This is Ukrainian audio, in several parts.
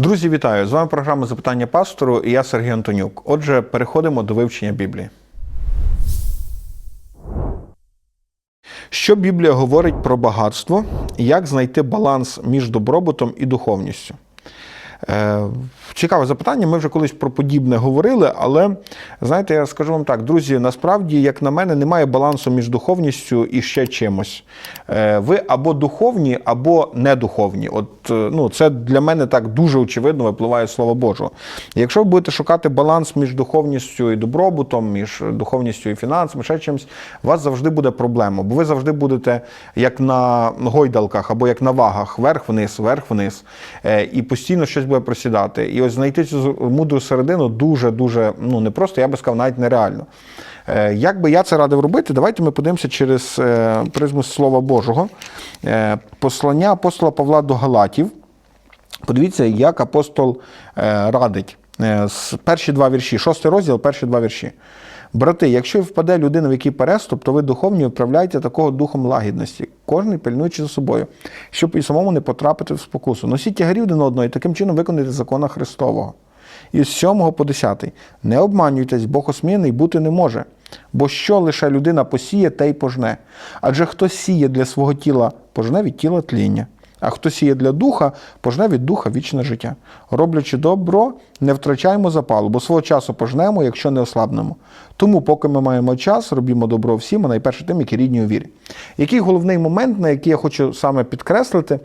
Друзі, вітаю! З вами програма Запитання пастору і я Сергій Антонюк. Отже, переходимо до вивчення Біблії. Що Біблія говорить про багатство як знайти баланс між добробутом і духовністю? Цікаве запитання. Ми вже колись про подібне говорили, але знаєте, я скажу вам так, друзі, насправді, як на мене, немає балансу між духовністю і ще чимось. Е, Ви або духовні, або недуховні. От е, ну, це для мене так дуже очевидно випливає з Слова Божого. Якщо ви будете шукати баланс між духовністю і добробутом, між духовністю і фінансами, ще чимось, у вас завжди буде проблема, бо ви завжди будете як на гойдалках або як на вагах, вверх-вниз, вверх-вниз, Е, і постійно щось буде просідати. І ось знайти цю мудру середину дуже-дуже ну не просто, я би сказав, навіть нереально. Е, Як би я це радив робити, давайте ми подивимося через е, призму Слова Божого. Е, Послання апостола Павла до Галатів. Подивіться, як апостол радить. Перші два вірші, шостий розділ, перші два вірші. Брати, якщо впаде людина в який переступ, то ви духовні управляйте такого духом лагідності, кожний пильнуючи за собою, щоб і самому не потрапити в спокусу. Носіть тягарі один одного і таким чином виконайте закона Христового. І з 7 по 10. Не обманюйтесь, Бог осміяний бути не може. Бо що лише людина посіє, те й пожне. Адже хто сіє для свого тіла, пожне від тіла тління. А хто сіє для духа, пожне від духа вічне життя. Роблячи добро, не втрачаємо запалу, бо свого часу пожнемо, якщо не ослабнемо. Тому, поки ми маємо час, робімо добро всім, а найперше тим, які рідні у вірі. Який головний момент, на який я хочу саме підкреслити?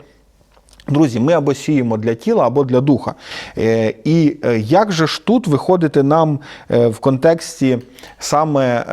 Друзі, ми або сіємо для тіла, або для духа. Е, І е, як же ж тут виходити нам е, в контексті саме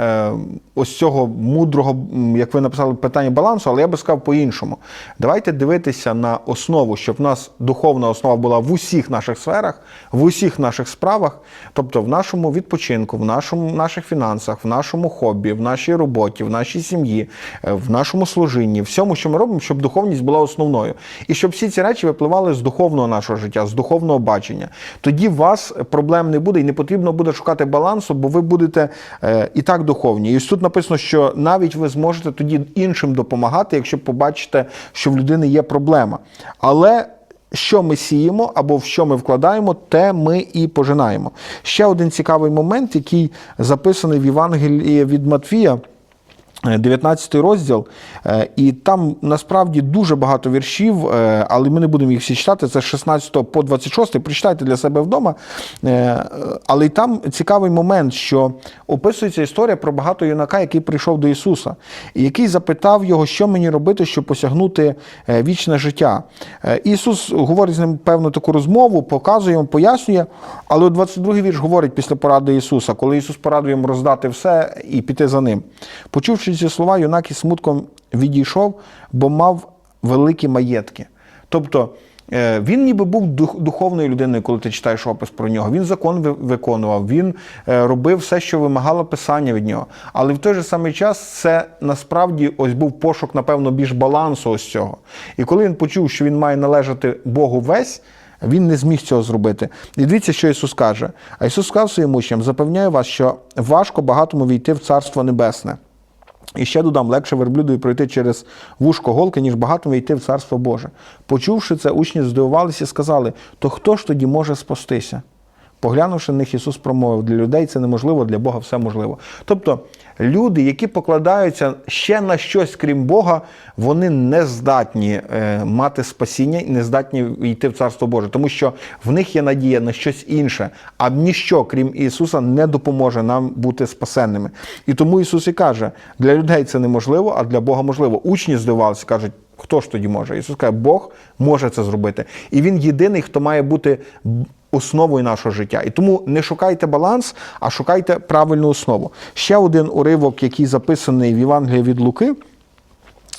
ось цього мудрого, як ви написали, питання балансу, але я би сказав по-іншому. Давайте дивитися на основу, щоб в нас духовна основа була в усіх наших сферах, в усіх наших справах, тобто в нашому відпочинку, в нашому, в наших фінансах, в нашому хобі, в нашій роботі, в нашій сім'ї, в нашому служінні, всьому, що ми робимо, щоб духовність була основною. І щоб всі ці речі випливали з духовного нашого життя, з духовного бачення. Тоді у вас проблем не буде і не потрібно буде шукати балансу, бо ви будете е, і так духовні. І ось тут написано, що навіть ви зможете тоді іншим допомагати, якщо побачите, що в людини є проблема. Але що ми сіємо або в що ми вкладаємо, те ми і пожинаємо. Ще один цікавий момент, який записаний в Євангелії від Матвія. 19 розділ, е, і там насправді дуже багато віршів, е, але ми не будемо їх всі читати. Це з 16 по 26, прочитайте для себе вдома. Е, Але й там цікавий момент, що описується історія про багато юнака, який прийшов до Ісуса, який запитав його, що мені робити, щоб посягнути вічне життя. Ісус говорить з ним певну таку розмову, показує йому, пояснює. Але у 22 вірш говорить після поради Ісуса, коли Ісус порадив йому роздати все і піти за ним. Почувши ці слова, юнак із смутком відійшов, бо мав великі маєтки. Тобто е, він ніби був духовною людиною, коли ти читаєш опис про нього. Він закон виконував, він е, робив все, що вимагало писання від нього. Але в той же самий час це насправді ось був пошук, напевно, більш балансу ось цього. І коли він почув, що він має належати Богу весь. Він не зміг цього зробити. І дивіться, що Ісус каже. А Ісус сказав своїм учням: запевняю вас, що важко багатому війти в Царство Небесне. І ще додам, легше верблюдові пройти через вушко голки, ніж багато війти в Царство Боже. Почувши це, учні здивувалися і сказали: то хто ж тоді може спастися? Поглянувши на них, Ісус промовив, для людей це неможливо, для Бога все можливо. Тобто люди, які покладаються ще на щось, крім Бога, вони не здатні е, мати спасіння і не здатні йти в Царство Боже, тому що в них є надія на щось інше, а ніщо, крім Ісуса, не допоможе нам бути спасенними. І тому Ісус і каже: для людей це неможливо, а для Бога можливо. Учні здивувалися, кажуть. Хто ж тоді може? Ісус каже, Бог може це зробити. І Він єдиний, хто має бути основою нашого життя. І тому не шукайте баланс, а шукайте правильну основу. Ще один уривок, який записаний в Євангелії від Луки,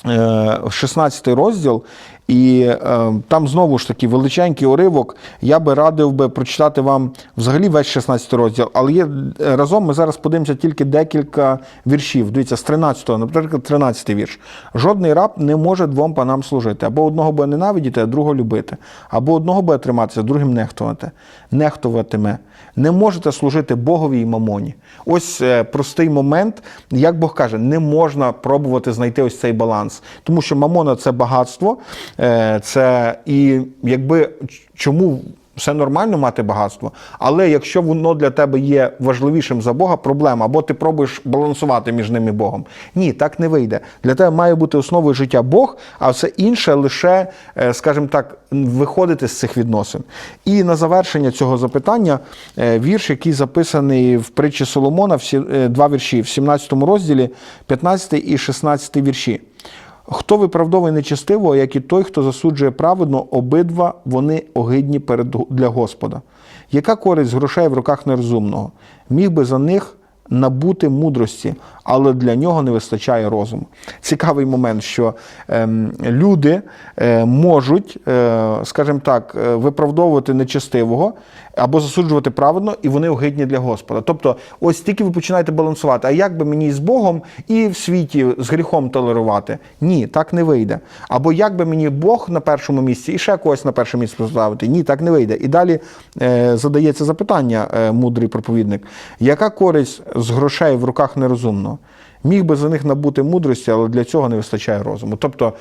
е, 16 розділ, і е, там знову ж таки величенький уривок. Я би радив би прочитати вам взагалі весь 16 розділ, але є е, разом ми зараз подивимося тільки декілька віршів. Дивіться, з 13, наприклад, 13 вірш. Жодний раб не може двом панам служити. Або одного буде ненавидіти, а другого любити. Або одного буде триматися, другим нехтувати. Нехтуватиме. Не можете служити Богові і мамоні. Ось е, простий момент, як Бог каже, не можна пробувати знайти ось цей баланс. Тому що мамона це багатство, це і якби чому Все нормально мати багатство, але якщо воно для тебе є важливішим за Бога, проблема, або ти пробуєш балансувати між ними і Богом. Ні, так не вийде. Для тебе має бути основою життя Бог, а все інше лише, е, скажімо так, виходити з цих відносин. І на завершення цього запитання е, вірш, який записаний в притчі Соломона, е, два вірші в 17 розділі, 15 і 16 вірші. Хто виправдовує нечестивого, як і той, хто засуджує праведно, обидва вони огидні перед для Господа. Яка користь грошей в руках нерозумного? Міг би за них набути мудрості, але для нього не вистачає розуму. Цікавий момент, що ем, люди е, можуть, е, скажімо так, е, виправдовувати нечестивого або засуджувати праведно, і вони огидні для Господа. Тобто, ось тільки ви починаєте балансувати, а як би мені з Богом і в світі з гріхом толерувати? Ні, так не вийде. Або як би мені Бог на першому місці і ще когось на перше місце поставити? Ні, так не вийде. І далі е, задається запитання, е, мудрий проповідник: яка користь з грошей в руках нерозумного? Міг би за них набути мудрості, але для цього не вистачає розуму. Тобто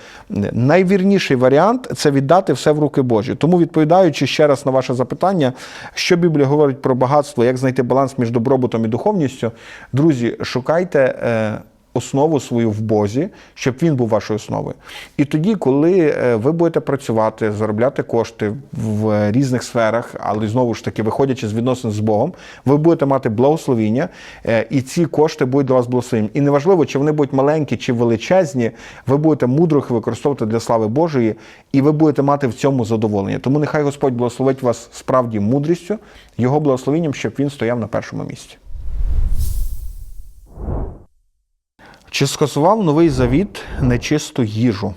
найвірніший варіант це віддати все в руки Божі. Тому, відповідаючи ще раз на ваше запитання, що Біблія говорить про багатство, як знайти баланс між добробутом і духовністю, друзі, шукайте. Е, основу свою в Бозі, щоб він був вашою основою. І тоді, коли е, ви будете працювати, заробляти кошти в різних сферах, але знову ж таки, виходячи з відносин з Богом, ви будете мати благословіння, е, і ці кошти будуть для вас благословенням. І неважливо, чи вони будуть маленькі чи величезні, ви будете мудро їх використовувати для слави Божої, і ви будете мати в цьому задоволення. Тому нехай Господь благословить вас справді мудрістю, його благословенням, щоб він стояв на першому місці. Чи скасував новий завіт нечисту їжу?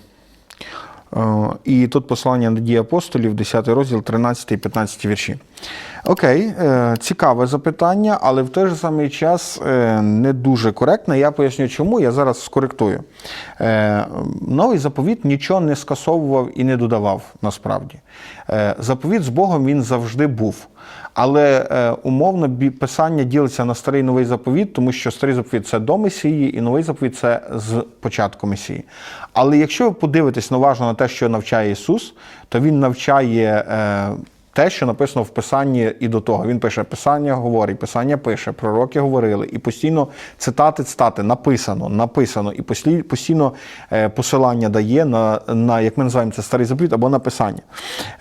Е, І тут послання на дії апостолів, 10 розділ, 13 і 15 вірші. Окей, е, цікаве запитання, але в той же самий час е, не дуже коректне. Я поясню, чому. Я зараз скоректую. Новий заповіт нічого не скасовував і не додавав насправді. Заповіт з Богом він завжди був. Але е, умовно писання ділиться на старий новий заповіт, тому що старий заповіт це до Месії, і новий заповіт це з початку Месії. Але якщо ви подивитесь уважно на те, що навчає Ісус, то Він навчає. Е, те, що написано в Писанні і до того. Він пише, Писання говорить, Писання пише, пророки говорили, і постійно цитати, цитати, написано, написано, і постійно е, посилання дає на, на, як ми називаємо це, старий заповіт або на Писання.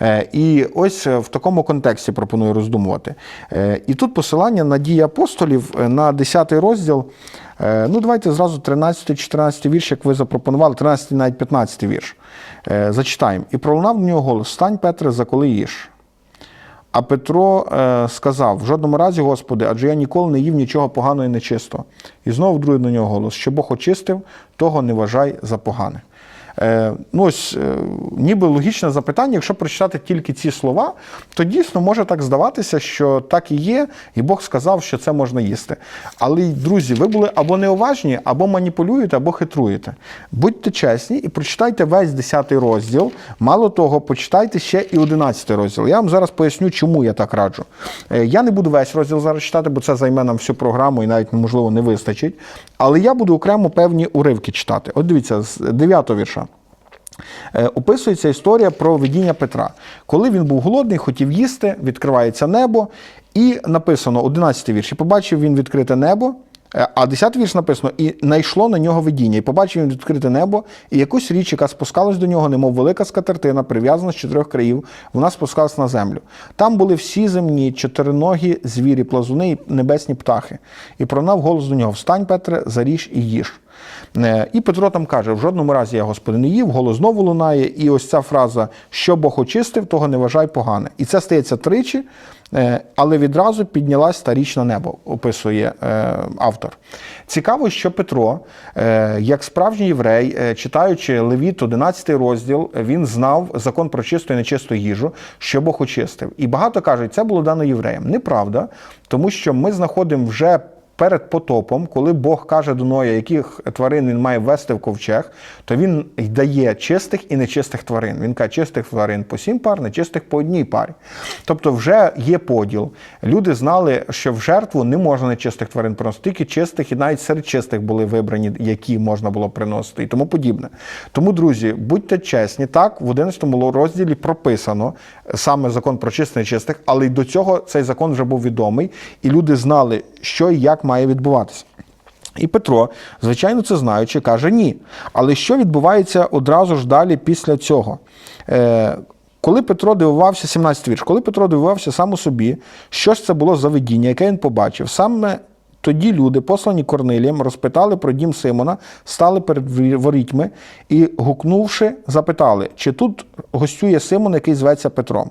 Е, І ось в такому контексті пропоную роздумувати. І тут посилання на дії апостолів на 10 розділ. Ну, давайте зразу 13-14 вірш, як ви запропонували, 13 навіть 15 вірш. Е, Зачитаємо. І пролунав до нього голос: Стань, Петре, заколи їж. А Петро е, сказав: в жодному разі, Господи, адже я ніколи не їв нічого поганого і нечистого. І знову другий до нього голос: що Бог очистив, того не вважай за погане. Е, ну ось, е, ніби логічне запитання, якщо прочитати тільки ці слова, то дійсно може так здаватися, що так і є, і Бог сказав, що це можна їсти. Але, друзі, ви були або неуважні, або маніпулюєте, або хитруєте. Будьте чесні і прочитайте весь 10 розділ. Мало того, почитайте ще і 11 розділ. Я вам зараз поясню, чому я так раджу. Е, Я не буду весь розділ зараз читати, бо це займе нам всю програму і навіть, можливо, не вистачить. Але я буду окремо певні уривки читати. От дивіться, з 9 вірша. Е, Описується історія про видіння Петра. Коли він був голодний, хотів їсти, відкривається небо, і написано 11 вірш. І побачив він відкрите небо. Е, А 10 вірш написано, і найшло на нього видіння. І побачив він відкрите небо, і якусь річ, яка спускалась до нього, немов велика скатертина, прив'язана з чотирьох країв, вона спускалась на землю. Там були всі земні, чотириногі звірі, плазуни і небесні птахи. І пронав голос до нього: Встань, Петре, заріж і їж. Е, І Петро там каже: в жодному разі я Господи не їв, голос знову лунає. І ось ця фраза, що Бог очистив, того не вважай погане. І це стається тричі, але відразу піднялась та річне небо, описує е, автор. Цікаво, що Петро, е, як справжній єврей, е, читаючи Левіт, 11 розділ, він знав закон про чисту і нечисту їжу, що Бог очистив. І багато кажуть, це було дано євреям. Неправда, тому що ми знаходимо вже перед потопом, коли Бог каже до Ноя, яких тварин він має ввести в ковчег, то він дає чистих і нечистих тварин. Він каже, чистих тварин по сім пар, нечистих по одній парі. Тобто вже є поділ. Люди знали, що в жертву не можна нечистих тварин приносити, тільки чистих, і навіть серед чистих були вибрані, які можна було приносити, і тому подібне. Тому, друзі, будьте чесні, так, в 11 розділі прописано саме закон про чистих нечистих, але й до цього цей закон вже був відомий, і люди знали, що і як має відбуватися. І Петро, звичайно, це знаючи, каже ні. Але що відбувається одразу ж далі після цього? Е, коли Петро дивувався, 17 вірш, коли Петро дивувався сам у собі, що ж це було за видіння, яке він побачив, саме тоді люди, послані Корнилієм, розпитали про дім Симона, стали перед ворітьми і, гукнувши, запитали, чи тут гостює Симон, який зветься Петром.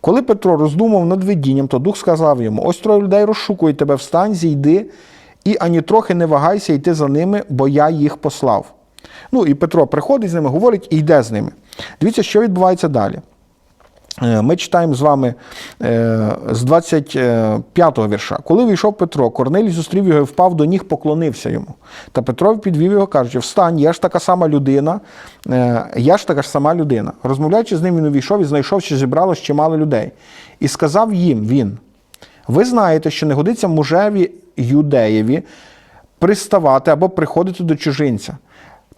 Коли Петро роздумав над видінням, то дух сказав йому: ось троє людей розшукують тебе, встань, зійди, і ані трохи не вагайся йти за ними, бо я їх послав. Ну і Петро приходить з ними, говорить і йде з ними. Дивіться, що відбувається далі. Е, Ми читаємо з вами е, з 25-го вірша. Коли вийшов Петро, Корнелій зустрів його і впав до ніг, поклонився йому. Та Петро підвів його, кажучи: Встань, я ж така сама людина, е, я ж така ж сама людина. Розмовляючи з ним, він увійшов і знайшов, що зібралось чимало людей. І сказав їм він: Ви знаєте, що не годиться мужеві юдеєві приставати або приходити до чужинця.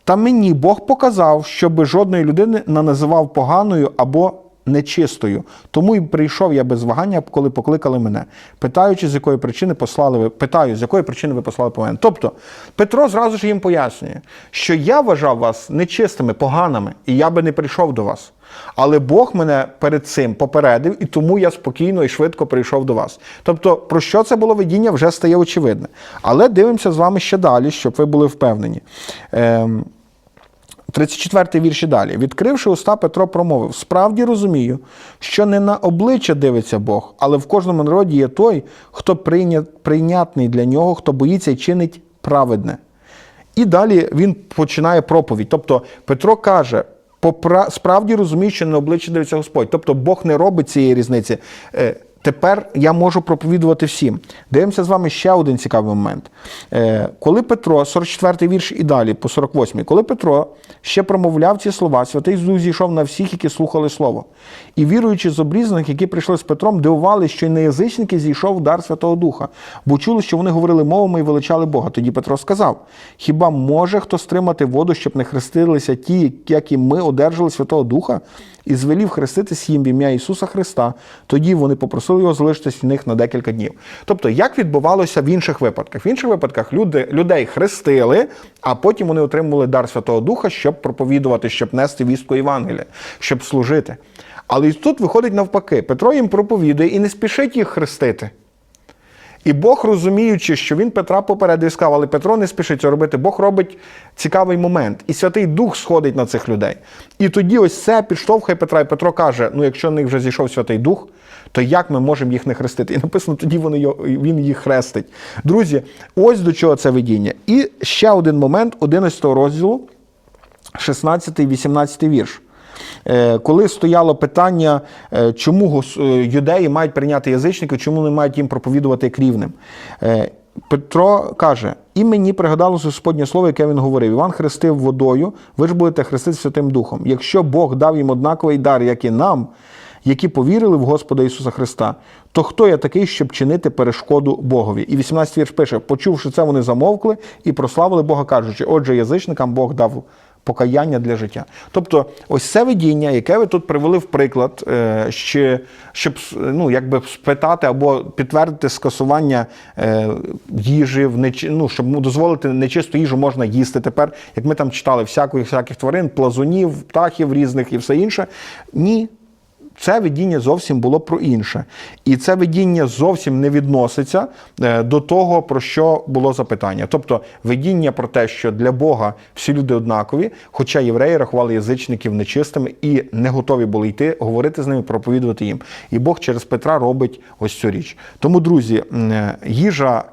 Та мені Бог показав, щоби жодної людини не називав поганою або нечистою. Тому і прийшов я без вагання, коли покликали мене, питаючи, з якої причини послали ви, питаю, з якої причини ви послали по мене. Тобто Петро зразу ж їм пояснює, що я вважав вас нечистими, поганими, і я би не прийшов до вас. Але Бог мене перед цим попередив, і тому я спокійно і швидко прийшов до вас. Тобто, про що це було видіння, вже стає очевидне. Але дивимося з вами ще далі, щоб ви були впевнені. Ем, 34-й вірш і далі. Відкривши уста, Петро промовив: Справді розумію, що не на обличчя дивиться Бог, але в кожному народі є той, хто прийнятний для нього, хто боїться і чинить праведне. І далі він починає проповідь. Тобто Петро каже: «Попра- справді розумію, що на обличчя дивиться Господь. Тобто Бог не робить цієї різниці. Тепер я можу проповідувати всім. Дивимося з вами ще один цікавий момент. Е, коли Петро, 44-й вірш і далі, по 48-й, коли Петро ще промовляв ці слова, святий Дух зійшов на всіх, які слухали слово. І віруючи з обрізаних, які прийшли з Петром, дивували, що й на язичники зійшов дар Святого Духа, бо чули, що вони говорили мовами і величали Бога. Тоді Петро сказав: Хіба може хто стримати воду, щоб не хрестилися ті, як і ми одержали Святого Духа? І звелів хреститись їм в ім'я Ісуса Христа. Тоді вони попросили його залишитись в них на декілька днів. Тобто, як відбувалося в інших випадках? В інших випадках люди, людей хрестили, а потім вони отримували дар Святого Духа, щоб проповідувати, щоб нести вістку Євангелія, щоб служити. Але тут виходить навпаки, Петро їм проповідує і не спішить їх хрестити. І Бог, розуміючи, що він Петра попередив сказав, але Петро не спішить це робити, Бог робить цікавий момент. І Святий Дух сходить на цих людей. І тоді ось це підштовхує Петра, і Петро каже: ну, якщо на них вже зійшов Святий Дух, то як ми можемо їх не хрестити? І написано, тоді вони, він їх хрестить. Друзі, ось до чого це видіння. І ще один момент 11 розділу, 16-18 вірш. Е, Коли стояло питання, е, чому е, юдеї мають прийняти язичників, чому не мають їм проповідувати як рівним. Петро каже: і мені пригадалося Господнє слово, яке він говорив: Іван хрестив водою, ви ж будете хрестити Святим Духом. Якщо Бог дав їм однаковий дар, як і нам, які повірили в Господа Ісуса Христа, то хто я такий, щоб чинити перешкоду Богові? І 18 вірш пише: почувши це, вони замовкли і прославили Бога, кажучи, отже, язичникам Бог дав покаяння для життя. Тобто, ось це видіння, яке ви тут привели в приклад, е, ще, щоб ну, якби спитати або підтвердити скасування е, їжі, в неч... ну, щоб дозволити нечисту їжу можна їсти. Тепер, як ми там читали, всяких тварин, плазунів, птахів різних і все інше. Ні. Це видіння зовсім було про інше. І це видіння зовсім не відноситься е, до того, про що було запитання. Тобто видіння про те, що для Бога всі люди однакові, хоча євреї рахували язичників нечистими і не готові були йти, говорити з ними, проповідувати їм. І Бог через Петра робить ось цю річ. Тому, друзі, е, їжа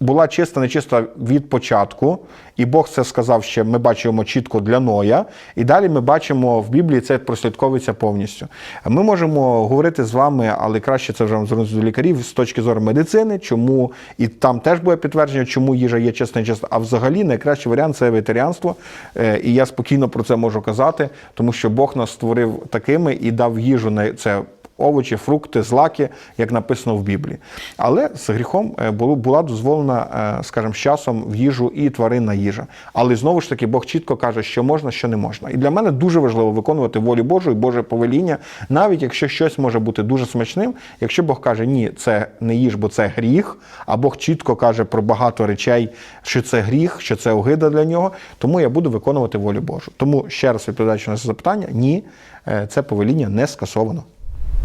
була чиста, нечиста від початку, і Бог це сказав ще, ми бачимо чітко для Ноя. І далі ми бачимо в Біблії це прослідковується повністю. Ми можемо говорити з вами, але краще це вже звернутися до лікарів з точки зору медицини, чому і там теж буде підтвердження, чому їжа є чисна, нечиста. А взагалі найкращий варіант це вегетаріанство. Е, І я спокійно про це можу казати, тому що Бог нас створив такими і дав їжу на це овочі, фрукти, злаки, як написано в Біблії. Але з гріхом е, була дозволена, е, скажімо, з часом в їжу і тваринна їжа. Але знову ж таки, Бог чітко каже, що можна, що не можна. І для мене дуже важливо виконувати волю Божу і Боже повеління, навіть якщо щось може бути дуже смачним, якщо Бог каже, ні, це не їж, бо це гріх, а Бог чітко каже про багато речей, що це гріх, що це огида для нього, тому я буду виконувати волю Божу. Тому ще раз відповідаючи на це запитання, ні, е, це повеління не скасовано.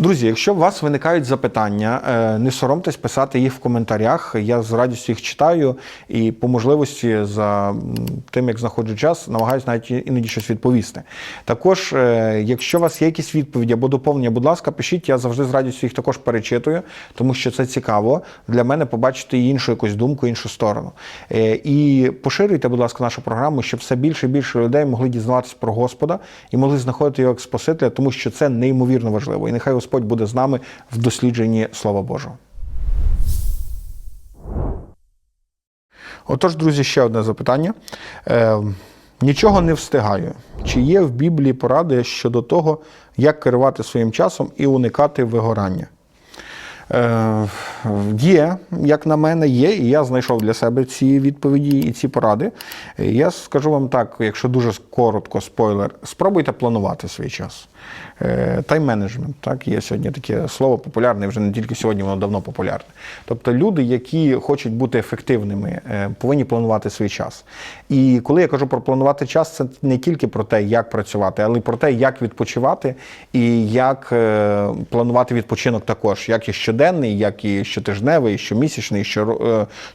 Друзі, якщо у вас виникають запитання, е, не соромтесь писати їх в коментарях. Я з радістю їх читаю і по можливості за тим, як знаходжу час, намагаюся навіть іноді щось відповісти. Також, е, якщо у вас є якісь відповіді або доповнення, будь ласка, пишіть, я завжди з радістю їх також перечитую, тому що це цікаво для мене побачити іншу якусь думку, іншу сторону. Е, І поширюйте, будь ласка, нашу програму, щоб все більше і більше людей могли дізнаватися про Господа і могли знаходити його як Спасителя, тому що це неймовірно важливо. І нехай Господь буде з нами в дослідженні Слова Божого. Отож, друзі, ще одне запитання. Е, нічого не встигаю. Чи є в Біблії поради щодо того, як керувати своїм часом і уникати вигорання? Е, як на мене, є, і я знайшов для себе ці відповіді і ці поради. Е, Я скажу вам так, якщо дуже коротко, спойлер, спробуйте планувати свій час. Е, Тайм-менеджмент, так, є сьогодні таке слово популярне, вже не тільки сьогодні, воно давно популярне. Тобто люди, які хочуть бути ефективними, е, повинні планувати свій час. І коли я кажу про планувати час, це не тільки про те, як працювати, але й про те, як відпочивати і як е, планувати відпочинок також, як і щоденний, як і щотижневий, і щомісячний, і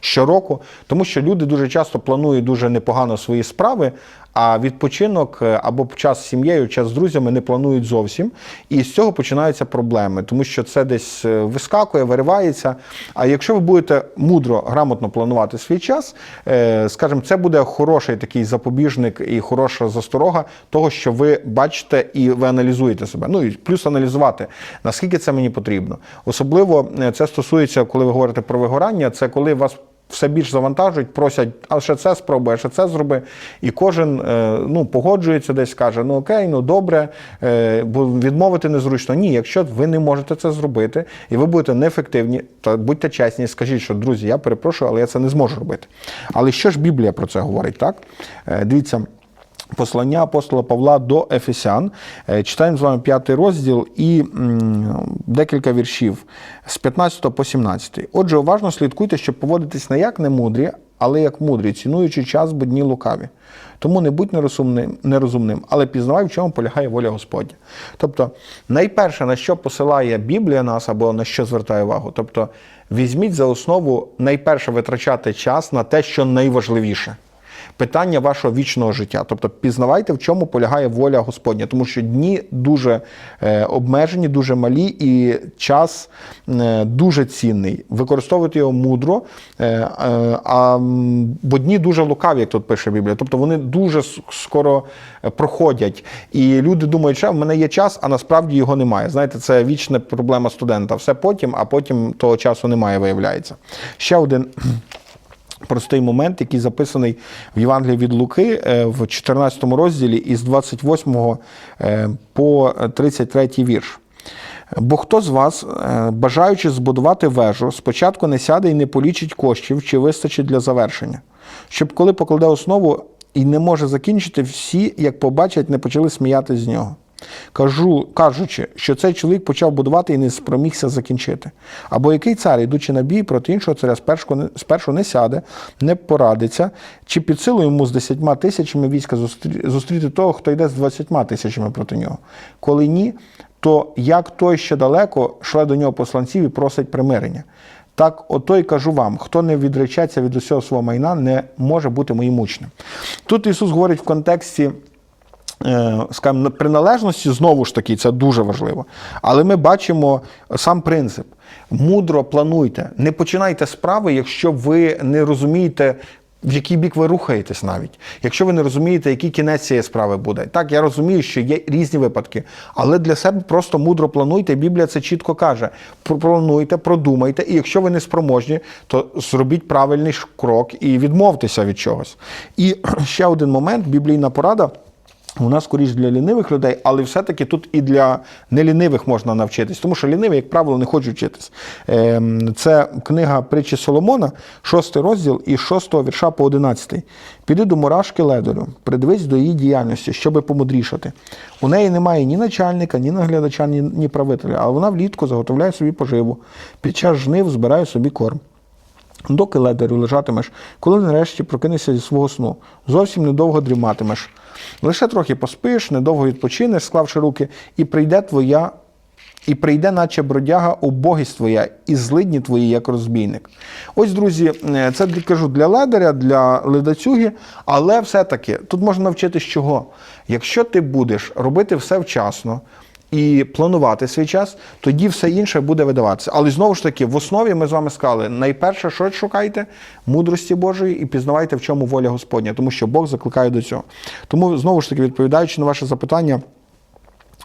щороку. Тому що люди дуже часто планують дуже непогано свої справи. А відпочинок е, або час з сім'єю, час з друзями не планують зовсім. І з цього починаються проблеми, тому що це десь е, вискакує, виривається. А якщо ви будете мудро, грамотно планувати свій час, е, скажімо, це буде хороший такий запобіжник і хороша засторога того, що ви бачите і ви аналізуєте себе. Ну і плюс аналізувати, наскільки це мені потрібно. Особливо це стосується, коли ви говорите про вигорання, це коли вас все більш завантажують, просять, а ще це спробуй, а ще це зроби. І кожен е, ну, погоджується десь, каже, ну окей, ну добре, е, бо відмовити незручно. Ні, якщо ви не можете це зробити, і ви будете неефективні, то будьте чесні, скажіть, що друзі, я перепрошую, але я це не зможу робити. Але що ж Біблія про це говорить? Так? Е, Дивіться. Послання апостола Павла до Ефесян. Е, Читаємо з вами п'ятий розділ і декілька віршів з 15 по 17. Отже, уважно слідкуйте, щоб поводитись не як немудрі, але як мудрі, цінуючи час, бо дні лукаві. Тому не будь нерозумним, нерозумним, але пізнавай, в чому полягає воля Господня. Тобто, найперше, на що посилає Біблія нас або на що звертає увагу, тобто візьміть за основу найперше витрачати час на те, що найважливіше питання вашого вічного життя. Тобто пізнавайте, в чому полягає воля Господня, тому що дні дуже е, обмежені, дуже малі, і час е, дуже цінний. Використовуйте його мудро, е, а, бо дні дуже лукаві, як тут пише Біблія. Тобто вони дуже скоро проходять. І люди думають, що в мене є час, а насправді його немає. Знаєте, це вічна проблема студента. Все потім, а потім того часу немає, виявляється. Ще один простий момент, який записаний в Євангелії від Луки е, в 14 розділі із 28 е, по 33 вірш. Бо хто з вас, е, бажаючи збудувати вежу, спочатку не сяде і не полічить коштів, чи вистачить для завершення, щоб коли покладе основу і не може закінчити, всі, як побачать, не почали сміятися з нього. Кажу, кажучи, що цей чоловік почав будувати і не спромігся закінчити. Або який цар, ідучи на бій проти іншого царя, спершу спершу не сяде, не порадиться, чи під силу йому з десятьма тисячами війська зустрі- зустріти того, хто йде з двадцятьма тисячами проти нього. Коли ні, то як той, що далеко, шле до нього посланців і просить примирення. Так, ото й кажу вам, хто не відречеться від усього свого майна, не може бути моїм учнем. Тут Ісус говорить в контексті скажімо, приналежності знову ж таки, це дуже важливо. Але ми бачимо сам принцип. Мудро плануйте. Не починайте справи, якщо ви не розумієте. В який бік ви рухаєтесь навіть, якщо ви не розумієте, який кінець цієї справи буде. Так, я розумію, що є різні випадки, але для себе просто мудро плануйте. Біблія це чітко каже: плануйте, продумайте, і якщо ви не спроможні, то зробіть правильний крок і відмовтеся від чогось. І ще один момент: біблійна порада. Вона скоріш для лінивих людей, але все-таки тут і для нелінивих можна навчитись, тому що ліниві, як правило, не хочуть вчитись. Ем, Це книга притчі Соломона, шостий розділ із шостого вірша по одинадцятий. Піди до мурашки ледорю, придивись до її діяльності, щоби помудрішати. У неї немає ні начальника, ні наглядача, ні, ні правителя, але вона влітку заготовляє собі поживу. Під час жнив збирає собі корм. Доки ледарю лежатимеш, коли нарешті прокинешся зі свого сну, зовсім недовго дріматимеш. Лише трохи поспиш, недовго відпочинеш, склавши руки, і прийде твоя, і прийде, наче бродяга, убогість твоя, і злидні твої, як розбійник. Ось, друзі, е, це кажу для ледаря, для ледацюги, але все-таки тут можна навчитись чого. Якщо ти будеш робити все вчасно, і планувати свій час, тоді все інше буде видаватися. Але знову ж таки, в основі ми з вами сказали: найперше, що шукайте мудрості Божої і пізнавайте, в чому воля Господня, тому що Бог закликає до цього. Тому знову ж таки, відповідаючи на ваше запитання.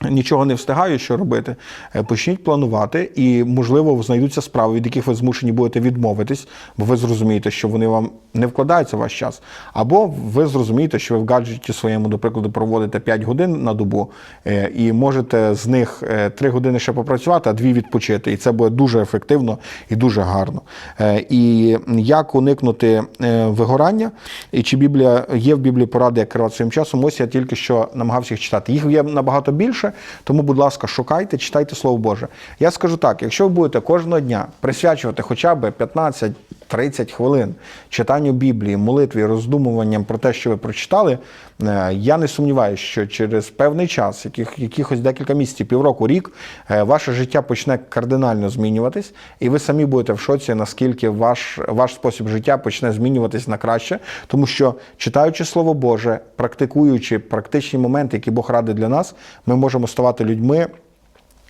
Нічого не встигаю, що робити. Е, Почніть планувати, і, можливо, знайдуться справи, від яких ви змушені будете відмовитись, бо ви зрозумієте, що вони вам не вкладаються в ваш час. Або ви зрозумієте, що ви в гаджеті своєму, до прикладу, проводите 5 годин на добу, е, і можете з них 3 години ще попрацювати, а 2 відпочити. І це буде дуже ефективно і дуже гарно. Е, І як уникнути е, вигорання, і чи Біблія є в Біблії поради, як керувати своїм часом, ось я тільки що намагався їх читати. Їх є набагато більше, тому, будь ласка, шукайте, читайте Слово Боже. Я скажу так: якщо ви будете кожного дня присвячувати хоча б 15 30 хвилин читанню Біблії, молитві, роздумуванням про те, що ви прочитали, е, я не сумніваюся, що через певний час, яких, якихось декілька місяців, півроку, рік, е, ваше життя почне кардинально змінюватись, і ви самі будете в шоці, наскільки ваш, ваш спосіб життя почне змінюватись на краще, тому що читаючи Слово Боже, практикуючи практичні моменти, які Бог радить для нас, ми можемо ставати людьми.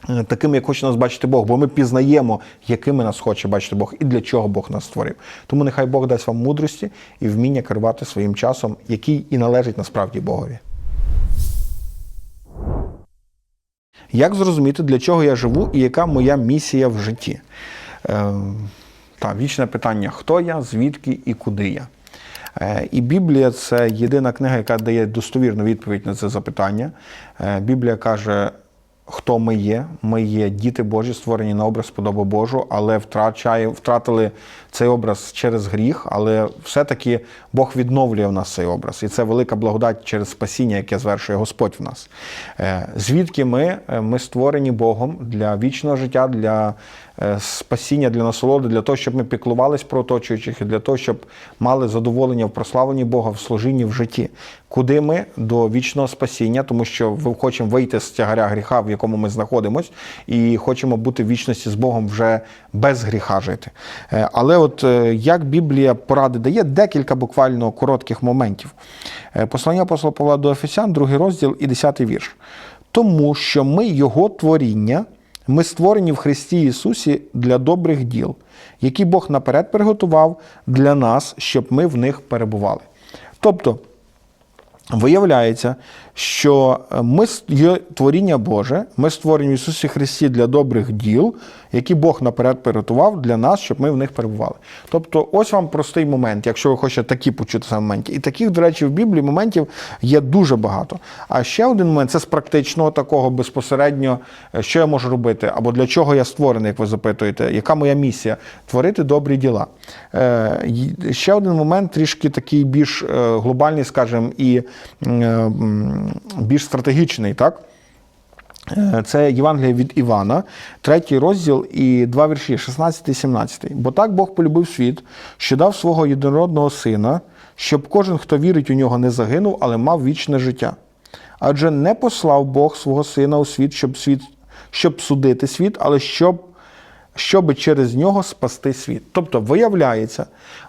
Е, Такими, як хоче нас бачити Бог, бо ми пізнаємо, якими нас хоче бачити Бог і для чого Бог нас створив. Тому нехай Бог дасть вам мудрості і вміння керувати своїм часом, який і належить насправді Богові. Як зрозуміти, для чого я живу і яка моя місія в житті? Е, та, вічне питання: хто я, звідки і куди я? Е, І Біблія це єдина книга, яка дає достовірну відповідь на це запитання. Е, Біблія каже, хто ми є. Ми є діти Божі, створені на образ подоби Божу, але втратили цей образ через гріх, але все-таки Бог відновлює в нас цей образ. І це велика благодать через спасіння, яке звершує Господь в нас. Е, Звідки ми? Е, Ми створені Богом для вічного життя, для спасіння, для насолоди, для того, щоб ми піклувались про оточуючих і для того, щоб мали задоволення в прославленні Бога, в служінні в житті. Куди ми до вічного спасіння, тому що ми хочемо вийти з тягаря гріха, в якому ми знаходимося, і хочемо бути в вічності з Богом вже без гріха жити. Е, Але от е, як Біблія поради дає декілька буквально коротких моментів. Е, Послання апостола Павла до Ефесян, другий розділ і 10 вірш. Тому що ми Його творіння, ми створені в Христі Ісусі для добрих діл, які Бог наперед приготував для нас, щоб ми в них перебували. Тобто, Виявляється, що ми є творіння Боже, ми створені в Ісусі Христі для добрих діл, які Бог наперед приготував для нас, щоб ми в них перебували. Тобто, ось вам простий момент, якщо ви хочете такі почути саме моменті. І таких, до речі, в Біблії моментів є дуже багато. А ще один момент це з практичного такого безпосередньо, е, що я можу робити, або для чого я створений, як ви запитуєте, яка моя місія? Творити добрі діла. Е, Ще один момент, трішки такий більш е, глобальний, скажімо, і е, більш стратегічний, так? Е, Це Євангеліє від Івана, третій розділ і два вірші, 16 і 17. Бо так Бог полюбив світ, що дав свого єдинородного сина, щоб кожен, хто вірить у нього, не загинув, але мав вічне життя. Адже не послав Бог свого сина у світ, щоб світ, щоб судити світ, але щоб щоб через нього спасти світ. Тобто, виявляється,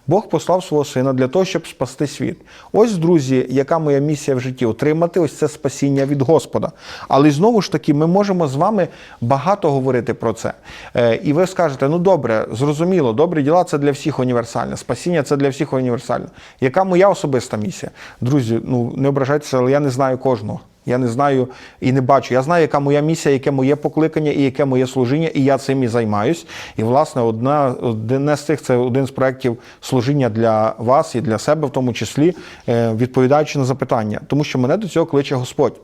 Бог послав свого сина для того, щоб спасти світ. Ось, друзі, яка моя місія в житті отримати ось це спасіння від Господа. Але знову ж таки, ми можемо з вами багато говорити про це. Е, І ви скажете: ну добре, зрозуміло, добрі діла це для всіх універсальне. Спасіння це для всіх універсальне. Яка моя особиста місія? Друзі, ну не ображайтеся, але я не знаю кожного. Я не знаю і не бачу. Я знаю, яка моя місія, яке моє покликання і яке моє служіння, і я цим і займаюсь. І, власне, одна одне з цих це один з проєктів служіння для вас і для себе, в тому числі, е, відповідаючи на запитання, тому що мене до цього кличе Господь.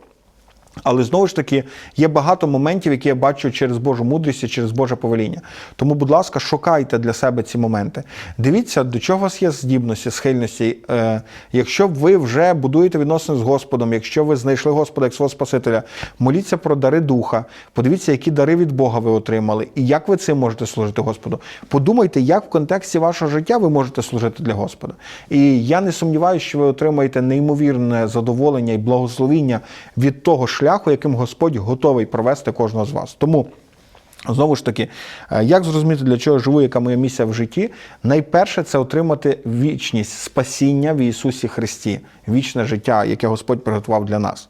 Але знову ж таки є багато моментів, які я бачу через Божу мудрість і через Боже повеління. Тому, будь ласка, шукайте для себе ці моменти. Дивіться, до чого у вас є здібності, схильності. Е, якщо ви вже будуєте відносини з Господом, якщо ви знайшли Господа як свого Спасителя, моліться про дари духа, подивіться, які дари від Бога ви отримали, і як ви цим можете служити Господу. Подумайте, як в контексті вашого життя ви можете служити для Господа. І я не сумніваюся, що ви отримаєте неймовірне задоволення і благословіння від того шляху, яким Господь готовий провести кожного з вас. Тому. Знову ж таки, е, як зрозуміти, для чого живу, яка моя місія в житті? Найперше це отримати вічність, спасіння в Ісусі Христі, вічне життя, яке Господь приготував для нас.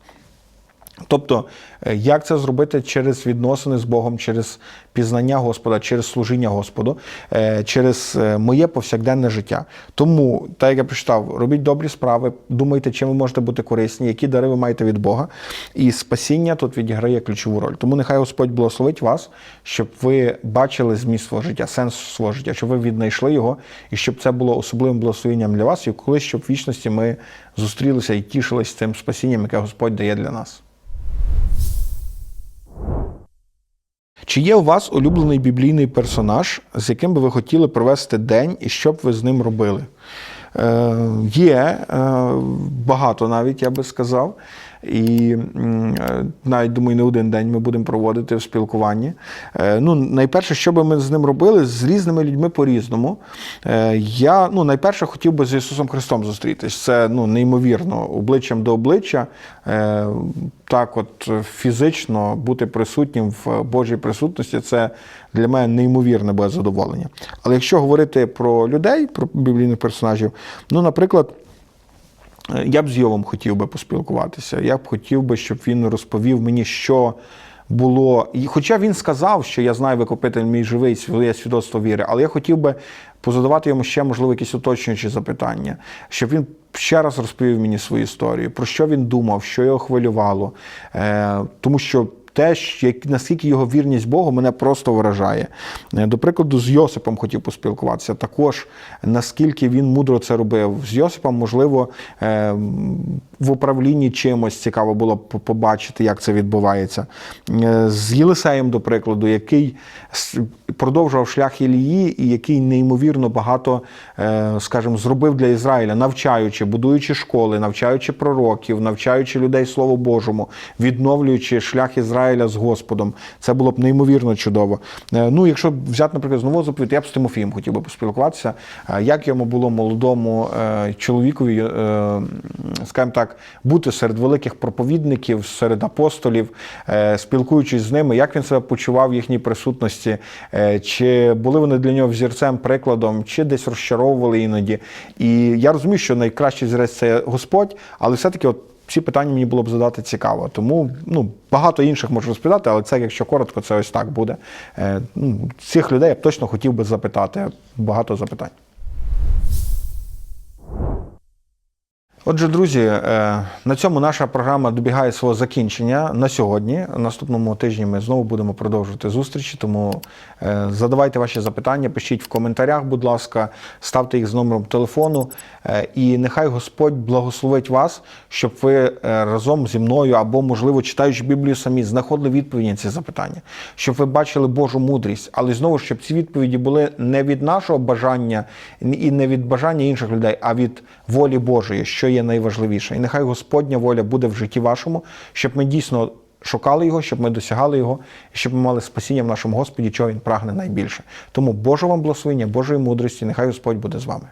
Тобто, е, як це зробити через відносини з Богом, через пізнання Господа, через служіння Господу, е, через е, моє повсякденне життя. Тому, так як я прочитав, робіть добрі справи, думайте, чим ви можете бути корисні, які дари ви маєте від Бога. І спасіння тут відіграє ключову роль. Тому нехай Господь благословить вас, щоб ви бачили зміст свого життя, сенс свого життя, щоб ви віднайшли його, і щоб це було особливим благословенням для вас, і колись щоб в вічності ми зустрілися і тішились цим спасінням, яке Господь дає для нас. Чи є у вас улюблений біблійний персонаж, з яким би ви хотіли провести день і що б ви з ним робили? Е, Є е, багато навіть, я би сказав. І е, навіть думаю, не один день ми будемо проводити в спілкуванні. Е, Ну, найперше, що би ми з ним робили, з різними людьми по-різному. Е, Я ну, найперше хотів би з Ісусом Христом зустрітись. Це ну, неймовірно, обличчям до обличчя. Так, от фізично бути присутнім в Божій присутності, це для мене неймовірне буде задоволення. Але якщо говорити про людей, про біблійних персонажів, ну, наприклад. Е, Я б з Йовом хотів би поспілкуватися. Я б хотів би, щоб він розповів мені, що було. І хоча він сказав, що я знаю викупитель мій живий, своє свідоцтво віри, але я хотів би позадавати йому ще, можливо, якісь уточнюючі запитання, щоб він ще раз розповів мені свою історію, про що він думав, що його хвилювало. Е, Тому що те, як- наскільки його вірність Богу мене просто вражає. Е, До прикладу, з Йосипом хотів поспілкуватися. Також наскільки він мудро це робив. З Йосипом, можливо, е, в управлінні чимось цікаво було побачити, як це відбувається. Е, З Єлисеєм, до прикладу, який продовжував шлях Ілії і який неймовірно багато, скажімо, зробив для Ізраїля, навчаючи, будуючи школи, навчаючи пророків, навчаючи людей Слову Божому, відновлюючи шлях Ізраїля з Господом. Це було б неймовірно чудово. Е, Ну, якщо взяти, наприклад, з нового заповіту, я б з Тимофієм хотів би поспілкуватися, Е, як йому було молодому е, чоловікові, скажімо так, бути серед великих проповідників, серед апостолів, спілкуючись з ними, як він себе почував в їхній присутності, чи були вони для нього взірцем, прикладом, чи десь розчаровували іноді. І я розумію, що найкращий зірець це Господь, але все-таки от. Ці питання мені було б задати цікаво. Тому ну, багато інших можу розповідати, але це, якщо коротко, це ось так буде. Е, ну, цих людей я б точно хотів би запитати. Багато запитань. Отже, друзі, е, на цьому наша програма добігає свого закінчення на сьогодні. Наступному тижні ми знову будемо продовжувати зустрічі. Тому е, задавайте ваші запитання, пишіть в коментарях, будь ласка, ставте їх з номером телефону. Е, І нехай Господь благословить вас, щоб ви разом зі мною або, можливо, читаючи Біблію самі, знаходили відповіді на ці запитання, щоб ви бачили Божу мудрість, але знову щоб ці відповіді були не від нашого бажання і не від бажання інших людей, а від волі Божої, що є найважливіше. І нехай Господня воля буде в житті вашому, щоб ми дійсно шукали його, щоб ми досягали його, і щоб ми мали спасіння в нашому Господі, чого він прагне найбільше. Тому Божого вам благословення, Божої мудрості, нехай Господь буде з вами.